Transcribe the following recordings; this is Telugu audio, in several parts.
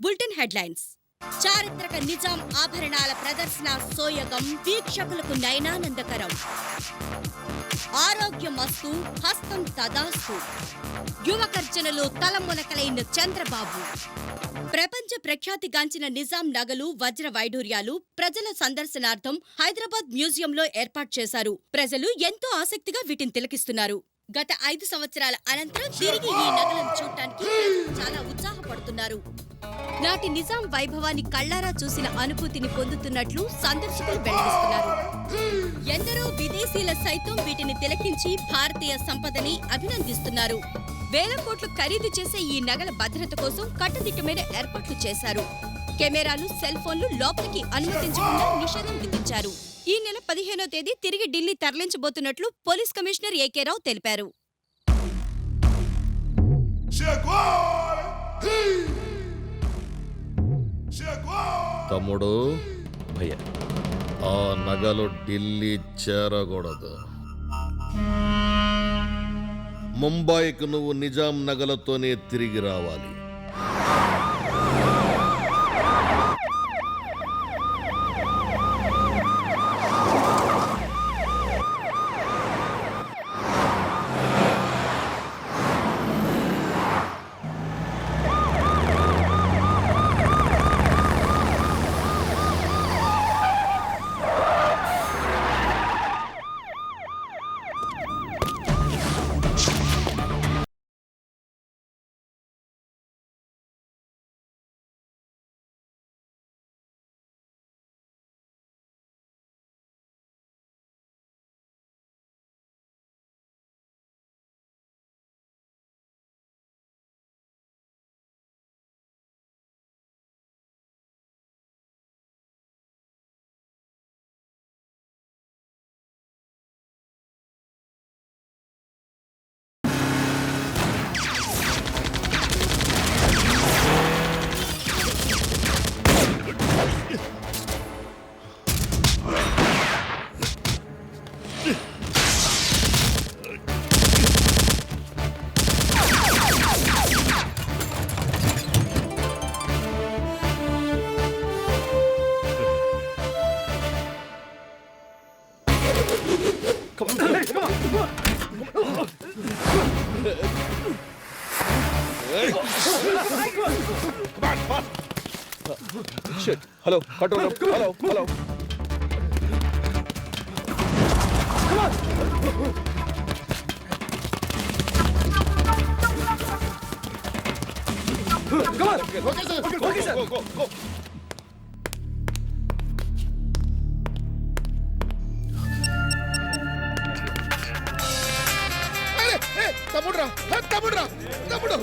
Bulletin headlines. చారిత్రక నిజాం ఆభరణాల ప్రదర్శన సోయగం వీక్షకులకు నయనానందకరం. ఆరోగ్యమస్తు హస్తం తదాస్తు. యువకర్జనలు తలమునకలైన చంద్రబాబు. ప్రపంచ ప్రఖ్యాతిగాంచిన నిజాం నగలు వజ్ర వైఢూర్యాలు ప్రజల సందర్శనార్థం హైదరాబాద్ మ్యూజియంలో ఏర్పాటు చేశారు. ప్రజలు ఎంతో ఆసక్తిగా వీటిని తిలకిస్తున్నారు. గత ఐదు సంవత్సరాల అనంతరం తిరిగి ఈ నగలను చూడటానికి చాలా ఉత్సాహపడుతున్నారు. నాటి నిజాం వైభవాన్ని కళ్ళారా చూసిన అనుభూతిని పొందుతున్నట్లు సందర్శకులు వెల్లడిస్తున్నారు. ఎందరో విదేశీయుల సైతం వీటిని తిలకించి భారతీయ సంపదని అభినందిస్తున్నారు. వేల కోట్లు ఖరీదు చేసే ఈ నగల భద్రత కోసం కట్టుదిట్టమైన ఏర్పాట్లు చేశారు. కెమెరాలు సెల్ ఫోన్లు లోపలికి అనుమతించకుండా నిషేధం విధించారు. ఈ నెల పదిహేనో తేదీ తిరిగి ఢిల్లీ తరలించబోతున్నట్లు పోలీస్ కమిషనర్ ఏకే రావు తెలిపారు. తమ్ముడు భయ ఆ నగలు ఢిల్లీ చేరకూడదు. ముంబైకి నువ్వు నిజాం నగలతోనే తిరిగి రావాలి. హలో కంట్రోల్ హలో హలో తమ్ముడు రా తమ్ముడు రా తమ్ముడు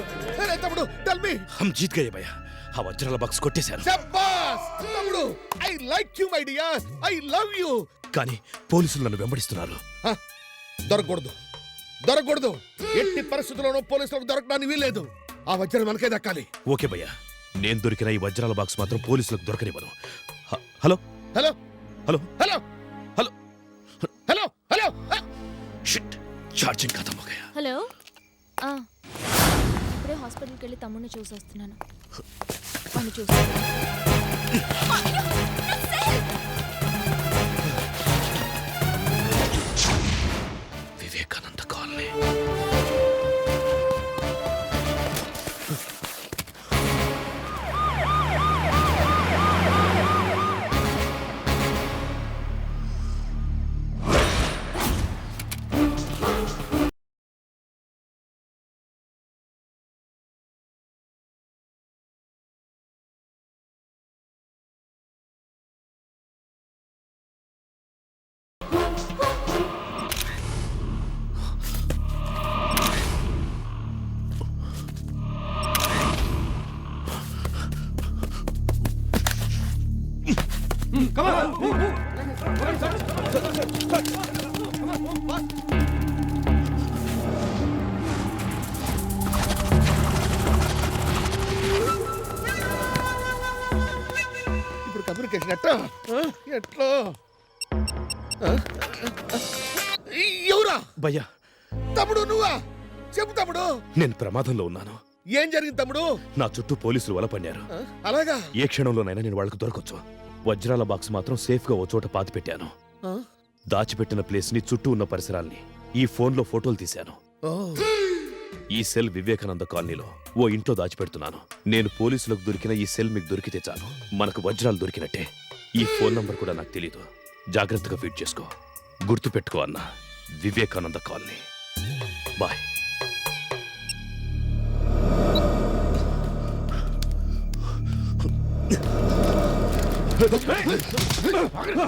అరే తమ్ముడు టెల్ మీ హమ్ జీత్ గయే భయ్య ఆ వజ్రాల బాక్స్ కొట్టేశారు శబ్బాస్ తమ్ముడు I like you my dear I love you కానీ పోలీసులు నన్ను వెంబడిస్తున్నారు దొరకకూడదు దొరకకూడదు ఎట్టి పరిస్థితుల్లోనూ పోలీసులకు దొరకడానికి వీల్లేదు ఆ వజ్రం మనకే దక్కాలి ఓకే భయ్య నేను దొరికిన ఈ వజ్రాల బాక్స్ మాత్రం పోలీసులకు దొరకనివ్వను హ- hello hello hello hello hello hello hello shit charging ఖతం हो गया హలో ఆ, ఇప్పుడే హాస్పిటల్కి వెళ్ళి తమ్ముడిని చూసి వస్తున్నాను వాడిని ఇప్పుడు కమ్యూనికేషన్ ఎట్లా? ఎట్లా? ఎవరా? భయ్యా. తమ్ముడు నువ్వా? చెప్పు తమ్ముడు. నేను ప్రమాదంలో ఉన్నాను. ఏం జరిగింది తమ్ముడు? నా చుట్టూ పోలీసులు వలపన్నారు ఆ, అలాగా? ఏ క్షణంలోనైనా నేను వాళ్ళకు దొరకొచ్చు. వజ్రాల బాక్స్ మాత్రం సేఫ్గా ఓ చోట పాతి పెట్టాను. ఆ, దాచిపెట్టిన ప్లేస్ని చుట్టూ ఉన్న పరిసరాల్ని ఈ ఫోన్లో ఫోటోలు తీశాను. ఈ సెల్ వివేకానంద కాలనీలో ఓ ఇంట్లో దాచిపెడుతున్నాను. నేను పోలీసులకు దొరికిన ఈ సెల్ మీకు దొరికితే చాలు. మనకు వజ్రాలు దొరికినట్టే. ఈ ఫోన్ నంబర్ కూడా నాకు తెలీదు. జాగ్రత్తగా ఫీడ్ చేసుకో. గుర్తు పెట్టుకో అన్న. వివేకానంద కాలనీ. బాయ్. జూనియర్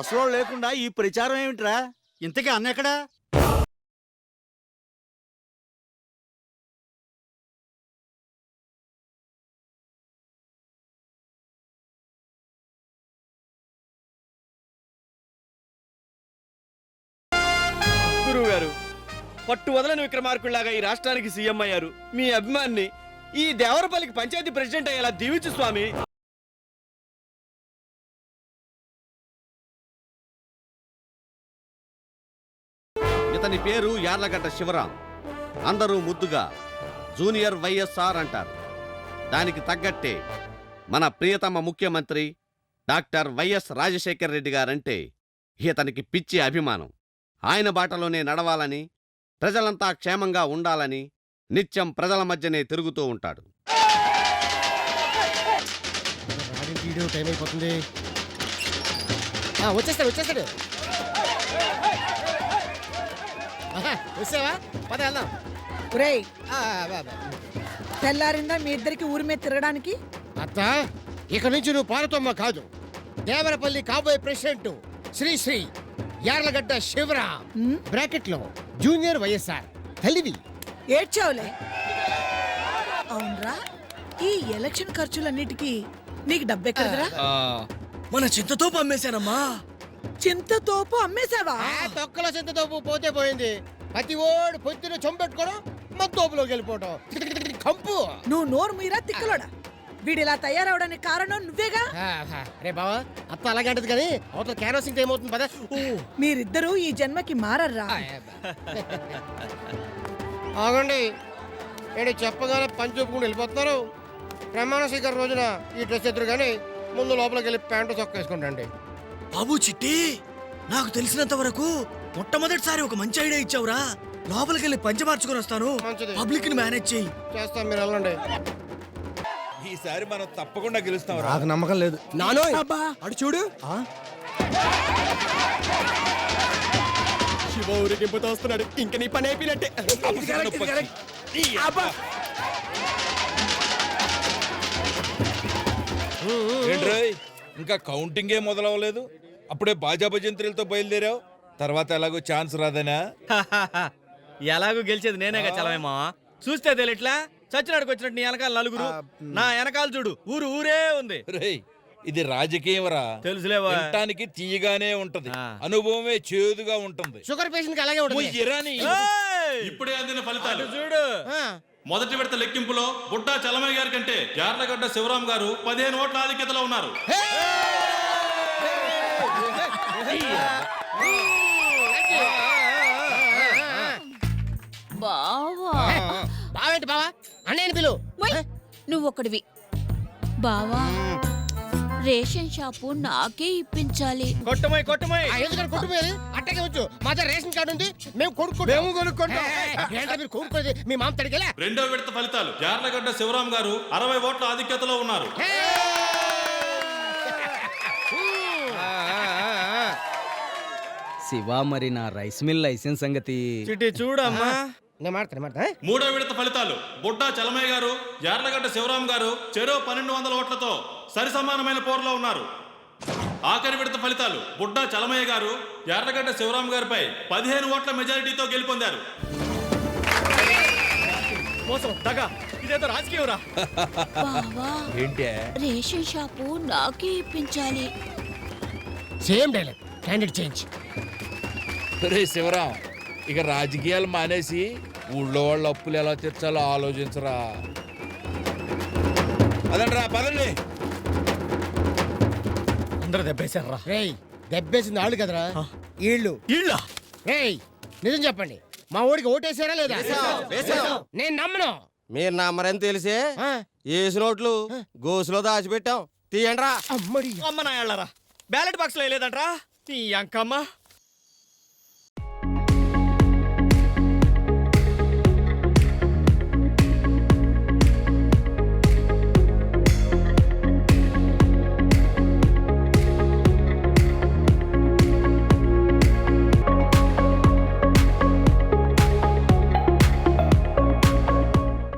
అసలు లేకుండా ఈ ప్రచారం ఏమిట్రా? ఇంతకీ అన్న ఎక్కడా? గురువు గారు పట్టు వదలని విక్రమార్కుల్లాగా ఈ రాష్ట్రానికి సీఎం అయ్యారు. మీ అభిమాన్ని ఈ దేవరపల్లికి పంచాయతీ ప్రెసిడెంట్ అయ్యేలా దీవించు స్వామి. ఇతని పేరు యార్లగడ్డ శివరాం. అందరూ ముద్దుగా జూనియర్ వైఎస్ఆర్ అంటారు. దానికి తగ్గట్టే మన ప్రియతమ ముఖ్యమంత్రి డాక్టర్ వైఎస్ రాజశేఖర్ రెడ్డి గారంటే ఇతనికి పిచ్చి అభిమానం. ఆయన బాటలోనే నడవాలని ప్రజలంతా క్షేమంగా ఉండాలని నిత్యం ప్రజల మధ్యనే తిరుగుతూ ఉంటాడు. వచ్చేస్తాడు వచ్చేస్తాడు. వచ్చావా? పద వెళ్దాం. ఒరేయ్. ఆ, బా, బా. తెల్లారిందా మీ ఇద్దరికి ఊరి మీద తిరగడానికి? అత్త ఇక నుంచి నువ్వు పార్వతమ్మ కాదు. దేవరపల్లి కాబోయే ప్రెసిడెంట్ శ్రీ శ్రీ యార్లగడ్డ శివరాం బ్రాకెట్లో జూనియర్ వైఎస్ఆర్. తల్లివి. ఏడ్చావులే. అవునరా ఈ ఎలక్షన్ ఖర్చులన్నిటికీ నీకు డబ్బెక్కడదిరా? మన చింతతో అమ్మేశానమ్మా చింతతోపు అమ్మేశావా? ఆ తొక్కల చింతతో పోతే పోయింది. ప్రతి ఓడు పొద్దున చొంపెట్టుకోవడం మత్తోపులోకి వెళ్ళిపోవడం కంపు. నువ్వు నోరు మీరా తిక్కలోడా? వీడిలా తయారవడానికి కారణం నువ్వేగా? ఆ, ఆ, రే బావా అత్త అలాగే అంటది కానీ అవతల క్యారోసింగ్ ఏమవుతుంది పద? మీరిద్దరూ ఈ జన్మకి మారర్రా. ఆగండి. ఏడు చెప్పగానే పని చూపుకుని వెళ్ళిపోతున్నారు. ప్రమాణ స్వీకారం రోజున ఈ డ్రెస్ ఎదురు కానీ ముందు లోపలికి వెళ్ళి ప్యాంటు చొక్క వేసుకుంటండి బాబు చిట్టి నాకు తెలిసినంత వరకు మొట్టమొదటిసారి ఒక మంచి ఐడియా ఇచ్చావురా. లోపలికి వెళ్ళి పంచ మార్చుకొని వస్తాను. మంచిది. పబ్లిక్ని మేనేజ్ చెయ్యి. చేస్తాం మీరు వెళ్ళండి. ఈసారి మనం తప్పకుండా గెలుస్తాం నాకు నమ్మకం లేదు. నానో అడు చూడు. శివ ఇంక నీ పని అయిపోయినట్టే. ఏంట్రోయ్ ఇంకా కౌంటింగే మొదలవ్వలేదు. అప్పుడే బాజా భజంత్రులతో బయలుదేరావు. తర్వాత ఎలాగో ఛాన్స్ రాదనా? ఎలాగో గెలిచేది నేనేగా చలవేమా చూస్తే తెలియట్లా చచ్చినాడికి వచ్చినట్టు నీ వెనకాల నలుగురు. నా వెనకాల చూడు ఊరు ఊరే ఉంది. రేయ్ ఇది రాజకీయం రా తెలుసులేవా వినటానికి తీయగానే ఉంటది. అనుభవమే చేదుగా ఉంటుంది. షుగర్ పేషెంట్కి అలాగే ఉంటుంది! ఇప్పుడే అందిన ఫలితాలు. చూడు. మొదటి విడత లెక్కింపులో బుట్టా చలమయ్య గారి కంటే యార్లగడ్డ శివరాం గారు పదిహేను ఓట్ల ఆధిక్యతలో ఉన్నారు. బావా. బావేంటి బావా? అన్నయ్యని పిలు. నువ్వొకడివి బావా. రేషన్ షాపు నాకే ఇప్పించాలి. కొట్టుమోయ్ కొట్టుమోయ్ ఆ, ఎందుకని కొట్టుపోయేది అట్టగే వచ్చు. మా దగ్గర రేషన్ కార్డు ఉంది మేము కొనుక్కుంటాం. మేము కొనుక్కుంటాం. ఏంటో మీరు కొనుక్కోలేదు మీ మామ తడిగేలా రెండో విడత ఫలితాలు. యార్లగడ్డ శివరాం గారు అరవై ఓట్ల ఆధిక్యతలో ఉన్నారు. చిట్టి చూడమ్మా. నేను మాడతాను మాడతా మూడో విడత ఫలితాలు. బుడ్డా చలమయ్య గారు యార్లగడ్డ శివరాం గారు చెరో పన్నెండు వందల ఓట్లతో సరి సమానమైన పోరులో ఉన్నారు. ఆఖరి విడత ఫలితాలు బుడ్డా చలమయ్య గారు యార్లగడ్డ శివరాం గారిపై పదిహేను ఓట్ల మెజారిటీతో గెలుపొందారు. మోసం దగా ఇదేదో రాజకీయంరా. ఏంటే? రేషన్ షాపు నాకే ఇప్పించాలి. Same dialogue candidate change. రే శివరాం ఇక రాజకీయాలు మానేసి ఊళ్ళో వాళ్ళ అప్పులు ఎలా తీర్చాలో ఆలోచించరా. అదండ్రా పదండి. అందరూ దెబ్బేశారా రేయ్ దెబ్బేసింది ఆళ్ళు కదరా? ఈళ్ళు. ఇళ్ళ రేయ్ నిజం చెప్పండి. మా ఊడికి ఓటేసారా లేదా? నేను నమ్మను. మీరు నమ్మరని తెలిసే ఆ, ఏసు నోట్లు గోసులో దాచిపెట్టాం. తీయండి రా అమ్మడి. అమ్మ నా బ్యాలెట్ బాక్స్లో లేదంట్రా ఈ అంకమ్మ